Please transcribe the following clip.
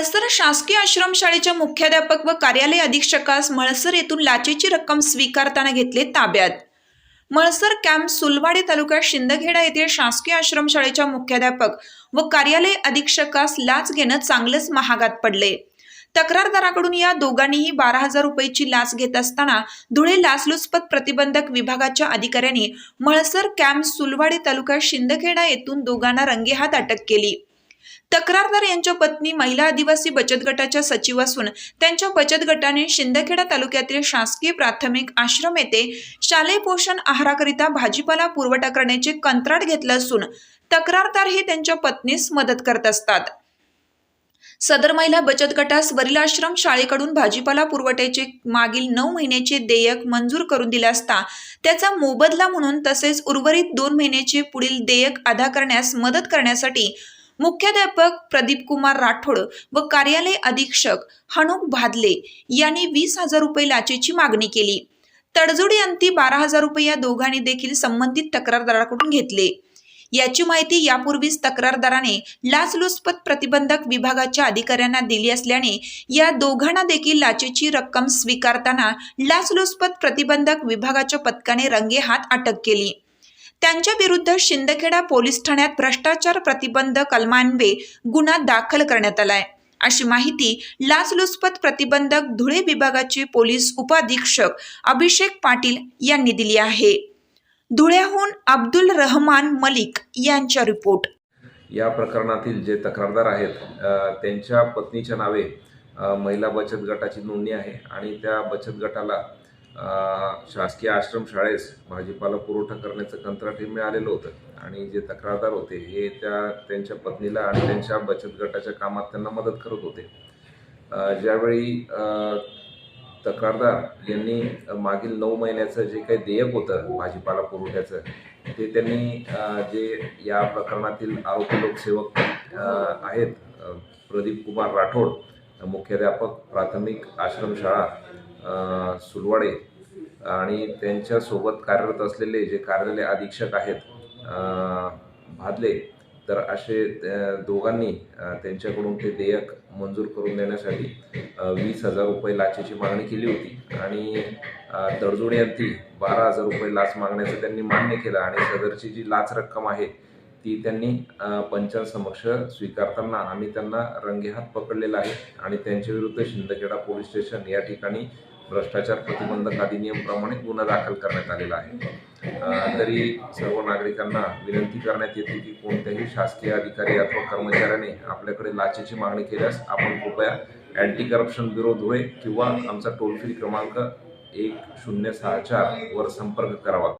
मळसर शासकीय आश्रमशाळेच्या मुख्याध्यापक व कार्यालय अधीक्षकास मळसर येथून लाचेची रक्कम स्वीकारताना घेतले ताब्यात. मळसर कॅम्प सुलवाडे तालुक्यात शिंदखेडा येथील शासकीय आश्रमशाळेच्या मुख्याध्यापक व कार्यालय अधीक्षकास लाच घेणं चांगलंच महागात पडले. तक्रारदाराकडून या दोघांनीही बारा हजार रुपयाची लाच घेत असताना धुळे लाचलुचपत प्रतिबंधक विभागाच्या अधिकाऱ्यांनी मळसर कॅम्प सुलवाडे तालुक्यात शिंदखेडा येथून दोघांना रंगेहात अटक केली. तक्रारदार यांच्या पत्नी महिला आदिवासी बचत गटाच्या सचिव असून त्यांच्या बचत गटाने शिंदखेडा तालुक्यातील शासकीय प्राथमिक आश्रम येथे शालेय पोषण आहाराकरिता भाजीपाला पुरवठा करण्याचे कंत्राट घेतलं असून तक्रारदार हे त्यांच्या पत्नीस मदत करत असतात. सदर महिला बचत गटास वरील आश्रम शाळेकडून भाजीपाला पुरवठ्याचे मागील नऊ महिन्याचे देयक मंजूर करून दिले असता त्याचा मोबदला म्हणून तसेच उर्वरित दोन महिन्याचे पुढील देयक अदा करण्यास मदत करण्यासाठी मुख्याध्यापक प्रदीप कुमार राठोड व कार्यालय अधीक्षक हनुक भादले यांनी वीस हजार रुपये लाचेची मागणी केली. तडजोडी अंती बारा हजार रुपये या दोघांनी देखील संबंधित तक्रारदाराकडून घेतले. याची माहिती यापूर्वीच तक्रारदाराने लाचलुचपत प्रतिबंधक विभागाच्या अधिकाऱ्यांना दिली असल्याने या दोघांना देखील लाचेची रक्कम स्वीकारताना लाचलुचपत प्रतिबंधक विभागाच्या पथकाने रंगेहात अटक केली. त्यांच्या विरुद्ध शिंदखेडा पोलीस ठाण्यात भ्रष्टाचार प्रतिबंध कलमान्वे गुन्हा दाखल करण्यात आलाय. अशी माहिती लाचलुचपत प्रतिबंधक धुळे विभागाचे पोलीस उपाधीक्षक अभिषेक पाटील यांनी दिली आहे. धुळ्याहून अब्दुल रहमान मलिक यांचा रिपोर्ट. या प्रकरणातील जे तक्रारदार आहेत त्यांच्या पत्नीच्या नावे महिला बचत गटाची नोंदणी आहे आणि त्या बचत गटाला शासकीय आश्रम शाळेस भाजीपाला पुरवठा करण्याचं कंत्राटही मिळालेलं होतं आणि जे तक्रारदार होते हे त्या त्यांच्या पत्नीला आणि त्यांच्या बचत गटाच्या कामात त्यांना मदत करत होते. ज्यावेळी तक्रारदार यांनी मागील नऊ महिन्याचं जे काही देयक होतं भाजीपाला पुरवठ्याचं ते त्यांनी जे या प्रकरणातील आरोपी लोकसेवक आहेत प्रदीप कुमार राठोड मुख्याध्यापक प्राथमिक आश्रमशाळा सुलवाडे आणि त्यांच्यासोबत कार्यरत असलेले जे कार्यालय अधीक्षक आहेत भादले तर असे दोघांनी त्यांच्याकडून ते देयक मंजूर करून देण्यासाठी वीस हजार रुपये लाचेची मागणी केली होती. आणि अ, तडजोडी बारा हजार रुपये लाच मागण्याचं त्यांनी मान्य केलं आणि सदरची जी लाच रक्कम आहे ती त्यांनी पंचांसमक्ष स्वीकारताना आम्ही त्यांना रंगेहात पकडलेलं आहे. आणि त्यांच्याविरुद्ध शिंदखेडा पोलीस स्टेशन या ठिकाणी भ्रष्टाचार प्रतिबंधक अधिनियमप्रमाणे गुन्हा दाखल करण्यात आलेला आहे. तरी सर्व नागरिकांना विनंती करण्यात येते की कोणत्याही शासकीय अधिकारी अथवा कर्मचाऱ्याने आपल्याकडे लाचेची मागणी केल्यास आपण कृपया अँटी करप्शन ब्युरो धुळे किंवा आमचा टोल फ्री क्रमांक एक शून्य सहा चार वर संपर्क करावा.